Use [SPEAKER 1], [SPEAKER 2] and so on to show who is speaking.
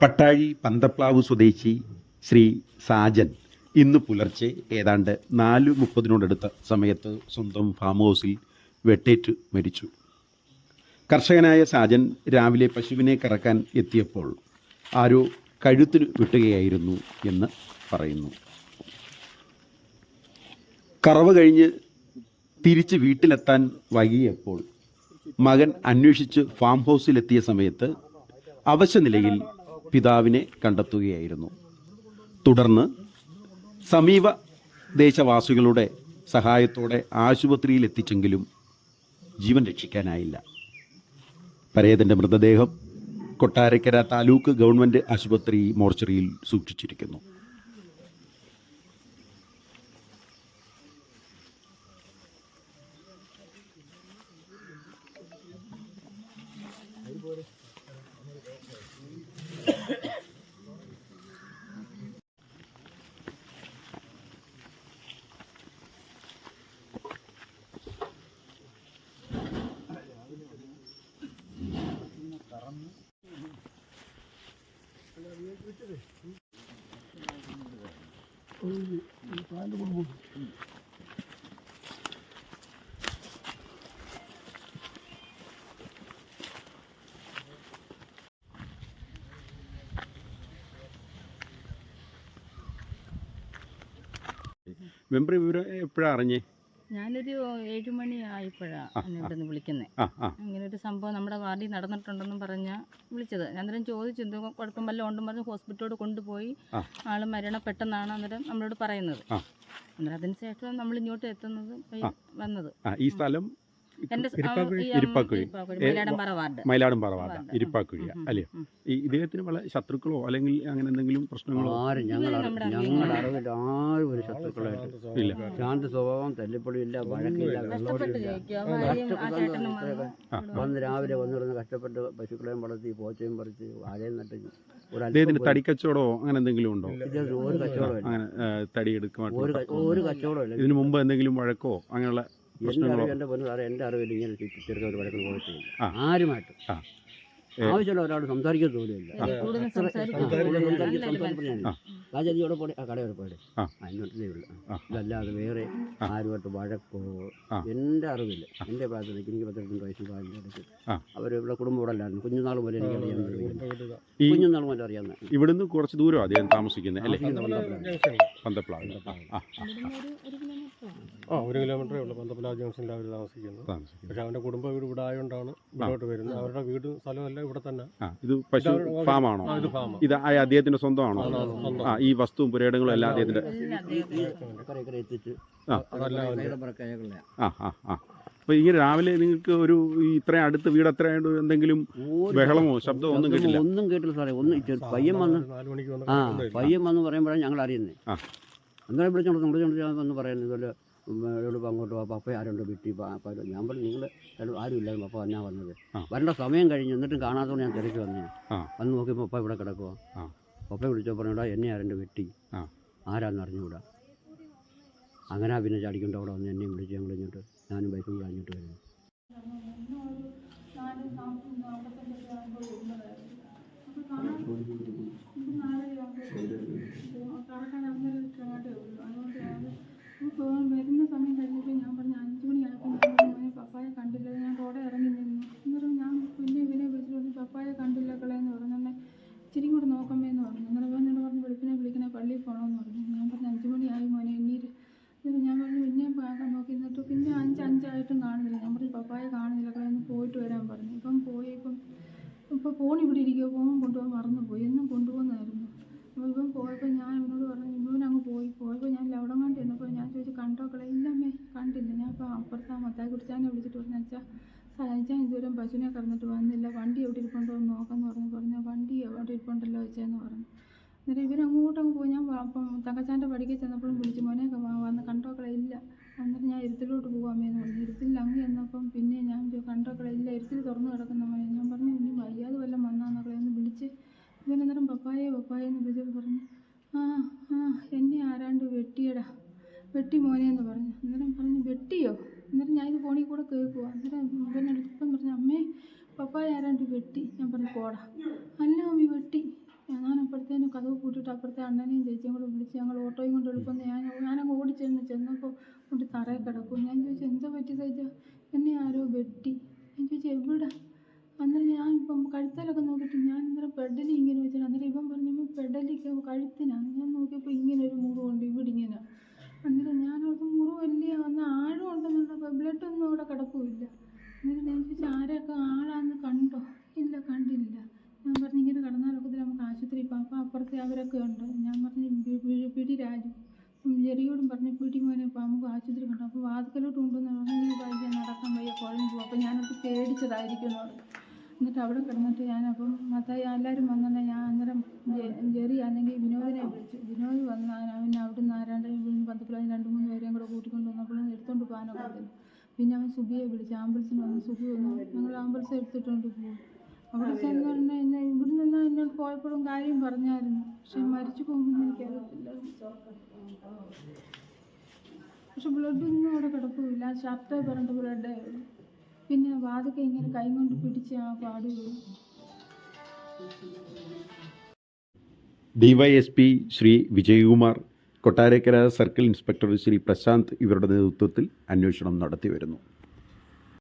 [SPEAKER 1] പട്ടാഴി പന്തപ്ലാവ് സ്വദേശി ശ്രീ സാജൻ ഇന്ന് പുലർച്ചെ ഏതാണ്ട് നാല് മുപ്പതിനോടടുത്ത സമയത്ത് സ്വന്തം ഫാം ഹൗസിൽ വെട്ടേറ്റ് മരിച്ചു. കർഷകനായ സാജൻ രാവിലെ പശുവിനെ കറക്കാൻ എത്തിയപ്പോൾ ആരോ കഴുത്തിന് വിട്ടുകയായിരുന്നു എന്ന് പറയുന്നു. കറവ് കഴിഞ്ഞ് തിരിച്ച് വീട്ടിലെത്താൻ വൈകിയപ്പോൾ മകൻ അന്വേഷിച്ച് ഫാം ഹൗസിലെത്തിയ സമയത്ത് അവശനിലയിൽ പിതാവിനെ കണ്ടെത്തുകയായിരുന്നു. തുടർന്ന് സമീപ ദേശവാസികളുടെ സഹായത്തോടെ ആശുപത്രിയിൽ എത്തിച്ചെങ്കിലും ജീവൻ രക്ഷിക്കാനായില്ല. പരേതന്റെ മൃതദേഹം കൊട്ടാരക്കര താലൂക്ക് ഗവൺമെന്റ് ആശുപത്രി മോർച്ചറിയിൽ സൂക്ഷിച്ചിരിക്കുന്നു. മെമ്പർ വിവരം എപ്പോഴാണ് അറിഞ്ഞേ?
[SPEAKER 2] ഞാനൊരു ഏഴു മണി ആയപ്പോഴാണ് ഇവിടെ നിന്ന് വിളിക്കുന്നത് അങ്ങനെ ഒരു സംഭവം നമ്മുടെ വാർഡിൽ നടന്നിട്ടുണ്ടെന്നും പറഞ്ഞ വിളിച്ചത്. ഞാൻ അന്നേരം ചോദിച്ചു എന്തോ കുഴപ്പം വല്ല ഉണ്ടെന്ന് പറഞ്ഞ് ഹോസ്പിറ്റലോട് കൊണ്ടുപോയി
[SPEAKER 1] ആൾ
[SPEAKER 2] ആൾ മരണപ്പെട്ടെന്നാണ് അന്നേരം നമ്മളോട് പറയുന്നത്. അന്നേരം അതിനുശേഷം നമ്മൾ ഇങ്ങോട്ട് എത്തുന്നത് വന്നത്.
[SPEAKER 1] ഈ സ്ഥലം
[SPEAKER 2] ആ,
[SPEAKER 1] ഇരിപ്പാക്കുഴി ഇരിപ്പാക്കുഴി.
[SPEAKER 2] ഇരിപ്പാക്കുഴി,
[SPEAKER 1] ഏ,
[SPEAKER 2] വാർഡ്.
[SPEAKER 1] മയിലാടുംപാറ വാർഡ്.
[SPEAKER 2] വാർഡ്.
[SPEAKER 1] ഇരിപ്പാക്കുഴിയ
[SPEAKER 2] ഉം, ഉം,
[SPEAKER 1] അല്ലേ ഈ ഇദ്ദേഹത്തിന് പല ശത്രുക്കളോ അല്ലെങ്കിൽ അങ്ങനെ എന്തെങ്കിലും പ്രശ്നങ്ങളോ?
[SPEAKER 3] ആരും ഞങ്ങൾ ഞങ്ങളുടെ
[SPEAKER 2] അറിവിൽ
[SPEAKER 3] ആരും ഒരു ശത്രുക്കളായിട്ട്
[SPEAKER 1] ഇല്ല.
[SPEAKER 3] ശാന്ത സ്വഭാവം തല്ലിപ്പൊളിയില്ല വഴക്കില്ല
[SPEAKER 2] വന്ന്
[SPEAKER 3] രാവിലെ വന്നിരുന്ന് കഷ്ടപ്പെട്ട് പശുക്കളെയും വളർത്തി പോച്ചയും പറിച്ച് വാഴയും നട്ട്
[SPEAKER 1] അദ്ദേഹത്തിന്
[SPEAKER 3] അല്പം
[SPEAKER 1] തടിക്കച്ചവടോ അങ്ങനെ എന്തെങ്കിലും ഉണ്ടോ?
[SPEAKER 3] ഒരു കച്ചവടം
[SPEAKER 1] അങ്ങനെ തടി എടുക്കുമായിട്ടുള്ള
[SPEAKER 3] ഒരു കച്ചവടം
[SPEAKER 1] ഇതിനു മുമ്പ് എന്തെങ്കിലും വഴക്കോ അങ്ങനെയുള്ള
[SPEAKER 3] എന്റെ
[SPEAKER 1] പ്രശ്നങ്ങളോ
[SPEAKER 3] അറിവ് എന്റെ പൊന്നു സാറേ എന്റെ അറിവിൽ ഇങ്ങനെ ചെറുക്ക ഒരു വഴക്കിന് പോയിട്ടില്ല.
[SPEAKER 1] ആ.
[SPEAKER 3] ആരുമായിട്ട്. ആവശ്യമുള്ള ഒരാൾ സംസാരിക്കാൻ
[SPEAKER 2] തോന്നിയില്ല
[SPEAKER 3] അത്ര-
[SPEAKER 2] സംസാരിക്കും
[SPEAKER 3] ആ, പോയി ആ. അതിനൊട്ടേ ഉള്ളു. ഇതല്ലാതെ വേറെ. ആരുമായിട്ട് വഴക്കോ എന്റെ അറിവില്ല എന്റെ പ്രാർത്ഥനയ്ക്ക് എനിക്ക് പത്തിരണ്ട് വയസ്സ്
[SPEAKER 1] ആ.
[SPEAKER 3] അവർ ഇവിടെ കുടുംബം ഇവിടെ അല്ലായിരുന്നു. കുഞ്ഞുനാൾ പോലെ എനിക്ക് അറിയാൻ കുഞ്ഞുനാൾ പോലെ അറിയാവുന്ന
[SPEAKER 1] ഇവിടുന്ന് കുറച്ച് ദൂരം അദ്ദേഹം താമസിക്കുന്നത് അല്ലേ? പന്തപ്ലാവ് ആ
[SPEAKER 2] ഒരു
[SPEAKER 4] കിലോമീറ്ററേ ഉള്ളൂ. പന്തപ്പല ജംഗ്ഷനിൽ അവർ താമസിക്കുന്നത്
[SPEAKER 1] താമസിക്കുന്നത്
[SPEAKER 4] പക്ഷെ അവന്റെ കുടുംബ വീട് ഇവിടെ ആയതുകൊണ്ടാണ് ഇങ്ങോട്ട് വരുന്നത്. അവരുടെ വീട് സ്ഥലമല്ല ഇവിടെ തന്നെ.
[SPEAKER 1] ആ ഇത് പശു ഫാമാണോ?
[SPEAKER 4] ആ, ഇത് ഫാം
[SPEAKER 1] ഇത് ആ അദ്ദേഹത്തിന്റെ സ്വന്തമാണോ? ആ ഈ വസ്തുവും പുരയിടങ്ങളും എല്ലാം അദ്ദേഹത്തിന്റെ
[SPEAKER 3] അപ്പൊ
[SPEAKER 1] ആ. ആ അപ്പോൾ ഈ രാവിലെ നിങ്ങൾക്ക് ഒരു ഈ ഇത്രയും അടുത്ത് വീട് അത്ര എന്തെങ്കിലും ബഹളമോ ശബ്ദമോ ഒന്നും കേട്ടില്ല
[SPEAKER 3] ഒന്നും കേട്ടില്ല സാറേ. ഒന്നും പയ്യം പയ്യൻ വന്ന്
[SPEAKER 4] നാല് മണിക്ക് വന്ന്
[SPEAKER 3] ആ
[SPEAKER 4] പയ്യം
[SPEAKER 3] പയ്യൻ വന്ന് പറയുമ്പോഴാണ് ഞങ്ങൾ അറിയുന്നത്.
[SPEAKER 1] ആ.
[SPEAKER 3] അന്നേരം വിളിച്ചോണ്ട് ഞാൻ വന്ന് പറയുന്നത് ഇതുപോലെ ഇവിടെ അങ്ങോട്ട് വാ പപ്പ ആരുണ്ട് വിട്ടി പ- പ- ഞാൻ പറഞ്ഞു നിങ്ങൾ ആരും ഇല്ലായിരുന്നു പപ്പ എന്നാ വന്നത്. വരേണ്ട സമയം കഴിഞ്ഞ് എന്നിട്ടും കാണാത്തതുകൊണ്ട് ഞാൻ തിരക്ക് വന്നു. വന്ന് നോക്കിയപ്പോൾ പപ്പ ഇവിടെ
[SPEAKER 1] കിടക്കുക.
[SPEAKER 3] പപ്പ വിളിച്ചോ പറഞ്ഞോടാ എന്നെ ആരുണ്ട് വെട്ടി. ആരാന്ന് അറിഞ്ഞുകൂടാ? അങ്ങനെ പിന്നെ ചാടിക്കൊണ്ട് അവിടെ വന്ന് എന്നെയും വിളിച്ച് ഞങ്ങൾ ഇങ്ങോട്ട് ഞാനും ബൈക്കും കൂടെ അങ്ങോട്ട് വരുന്നു.
[SPEAKER 5] പോകാൻ വരുന്ന സമയം കഴിഞ്ഞപ്പോൾ ഞാൻ പറഞ്ഞു അഞ്ച് മണിയായപ്പോൾ ഞാൻ പറഞ്ഞു മോനെ പപ്പായെ കണ്ടില്ല ഞാൻ റോഡെ ഇറങ്ങി നിന്നു അന്നേരം ഞാൻ പിന്നെ ഇവനെ വിളിച്ചിട്ട് പറഞ്ഞു പപ്പായെ കണ്ടില്ല കളയെന്ന് പറഞ്ഞു എന്നെ ഇച്ചിരി കൂടെ നോക്കമ്മേ എന്ന് പറഞ്ഞു അന്നേരം അവൻ എന്നോട് പറഞ്ഞു വെളുപ്പിനെ വിളിക്കണേ പള്ളിയിൽ പോകണമെന്ന് പറഞ്ഞു ഞാൻ പറഞ്ഞു അഞ്ച് മണിയായി മോനെ എണ്ണീര് എന്നിട്ട് ഞാൻ പറഞ്ഞു പിന്നെയും പാകാൻ നോക്കി എന്നിട്ട് പിന്നെ അഞ്ച് അഞ്ചായിട്ടും കാണുന്നില്ല ഞാൻ പറഞ്ഞു പപ്പായെ കാണുന്നില്ല കളയെന്ന് പോയിട്ട് വരാൻ പറഞ്ഞു ഇപ്പം പോയി ഇപ്പം ഇപ്പോൾ ഫോൺ ഇവിടെ ഇരിക്കുമോ ഫോൺ കൊണ്ടുപോകാൻ മറന്നുപോയി. എന്നും കൊണ്ടുപോകുന്നതായിരുന്നു. അപ്പോൾ ഇവൻ പോയപ്പോൾ ഞാൻ ഇവനോട് പറഞ്ഞു ഇവൻ അങ്ങ് പോയി. പോയപ്പോൾ ഞാൻ ലവടം കണ്ട് ഞാൻ ചോദിച്ചു കണ്ടോ കളെ ഇല്ലമ്മേ കണ്ടില്ല. ഞാൻ ഇപ്പോൾ അപ്പുറത്ത് ആ മത്തായി കുടിച്ചാനെ വിളിച്ചിട്ട് പറഞ്ഞു അച്ഛാ സഹായിച്ചാൽ ഇതുവരെ പശുവിനെ കറന്നിട്ട് വന്നില്ല. വണ്ടി എവിടെ ഇരിപ്പുണ്ടോ എന്ന് നോക്കാമെന്ന് പറഞ്ഞു പറഞ്ഞു. വണ്ടി എവിടെ ഇരിപ്പുണ്ടല്ലോ വെച്ചതെന്ന് പറഞ്ഞു. എന്നിട്ട് ഇവരങ്ങോട്ടങ്ങ് പോയി. ഞാൻ തങ്കച്ചാന്റെ പടിക്കൽ ചെന്നപ്പോഴും വിളിച്ചു മോനെ വന്ന് കണ്ടോക്കളെ ഇല്ല എന്നിട്ട് ഞാൻ ഇരുത്തിലോട്ട് പോകാമേന്ന് പറഞ്ഞു ഇരുത്തിൽ അങ്ങ് ചെന്നപ്പം പിന്നെ ഞാൻ ചോ- കണ്ടോക്കളെ ഇല്ല ഇരുത്തിൽ തുറന്ന് കിടക്കുന്ന മോനെ ഞാൻ പറഞ്ഞു ഇനി വയ്യാതെ വല്ലതും വന്നാന്നൊക്കെ ഒന്ന് വിളിച്ച് ഇവൻ അന്നേരം പപ്പായെ പപ്പായെ എന്ന് വിളിച്ചപ്പോൾ പറഞ്ഞു ആ ആ എന്നെ ആരാണ്ട് വെട്ടിയടാ വെട്ടി മോനെ എന്ന് പറഞ്ഞു. അന്നേരം പറഞ്ഞു വെട്ടിയോ? അന്നേരം ഞാൻ ഇത് ഫോണിൽ കൂടെ കേൾക്കുക അന്നേരം ഇവനെടുത്ത് ഇപ്പം പറഞ്ഞു അമ്മേ പപ്പായ ആരാണ്ട് വെട്ടി? ഞാൻ പറഞ്ഞു പോടാ. അല്ല മമ്മി വെട്ടി. കഥവ് കൂട്ടിയിട്ട് അപ്പുറത്തെ അണ്ണനെയും ചേച്ചിയും കൂടെ വിളിച്ച് ഞങ്ങൾ ഓട്ടോയും കൊണ്ട് എളുപ്പം ഞാൻ ഞാനങ്ങ് ഓടിച്ചെന്ന് ചെന്നപ്പോൾ കൊണ്ട് തറയിൽ കിടക്കും. ഞാൻ ചോദിച്ചു എന്താ പറ്റി സഹിച്ച എന്നെ ആരോ വെട്ടി? ഞാൻ ചോദിച്ചു എവിടെ? അന്നേരം ഞാൻ ഇപ്പം കഴുത്തലൊക്കെ നോക്കിയിട്ട് ഞാൻ അന്നേരം പെഡലി ഇങ്ങനെ വെച്ചിട്ട് അന്നേരം ഇവൻ പറഞ്ഞു പെഡലിക്ക് കഴുത്തിനാണ്. ഞാൻ നോക്കിയപ്പോൾ ഇങ്ങനെ ഒരു മുറിവുണ്ട് ഇവിടെ ഇങ്ങനെ അന്നേരം അവർക്ക് മുറിവല്ലേ ഒന്ന് ആഴം ഉണ്ടെന്നുള്ള ബ്ലഡ് ഒന്നും അവിടെ കിടപ്പുമില്ല എന്നിട്ട് ഞാൻ ചോദിച്ചു ആരൊക്കെ ആളാന്ന് കണ്ടോ? ഇല്ല കണ്ടില്ല. ഞാൻ പറഞ്ഞു ഇങ്ങനെ കടന്നാലൊക്കെ നമുക്ക് ആശുപത്രി പോകാം അപ്പോൾ അപ്പുറത്തെ അവരൊക്കെ ഉണ്ട്. ഞാൻ പറഞ്ഞു പിടി രാജു. ചെറിയോടും പറഞ്ഞു പിടി മോനെ നമുക്ക് ആശുപത്രി കണ്ടു? അപ്പോൾ വാതിക്കലോട്ട് കൊണ്ടുവന്ന് പറഞ്ഞു നടക്കാൻ വയ്യ കുഴഞ്ഞു പോകും അപ്പോൾ ഞാനത് പേടിച്ചതായിരിക്കും എന്ന് പറഞ്ഞു എന്നിട്ട് അവിടെ കിടന്നിട്ട് ഞാനപ്പം മത്തായി എല്ലാവരും വന്നെ ഞാൻ അന്നേരം ജെറി അല്ലെങ്കിൽ വിനോദിനെ വിളിച്ചു വിനോദ് വന്ന് അവൻ അവിടെ നിന്ന് ആരാണ്ട് പന്തപ്പുരം രണ്ട് മൂന്ന് പേരെയും കൂടെ കൂട്ടിക്കൊണ്ട് വന്നപ്പോഴും എടുത്തോണ്ട് പോകാനൊക്കെ പറ്റില്ല പിന്നെ അവൻ സുബിയെ വിളിച്ചു ആംബുലൻസിന് വന്നു. സുബി വന്നു. ഞങ്ങൾ ആംബുലൻസ് എടുത്തിട്ടുണ്ട് പോകും അവിടെ ചെന്ന് പറഞ്ഞാൽ എന്നെ ഇവിടെ നിന്ന് എന്നോട് പോയപ്പോഴും കാര്യം പറഞ്ഞായിരുന്നു. പക്ഷെ മരിച്ചു പോകുമെന്ന് എനിക്കറിയത്തില്ല. പക്ഷെ ബ്ലഡൊന്നും അവിടെ കിടപ്പില്ല ഷർട്ട് പറഞ്ഞിട്ട് ബ്ലഡേ പിന്നെ വാതൊക്കെ ഇങ്ങനെ കൈ കൊണ്ട് പിടിച്ച് ആ പാടുകയും
[SPEAKER 1] DYSP Shri Vijayakumar Kottarakkara circle inspector Shri Prashanth ഇവരുടെ നേതൃത്വത്തിൽ അന്വേഷണം നടത്തി വരുന്നു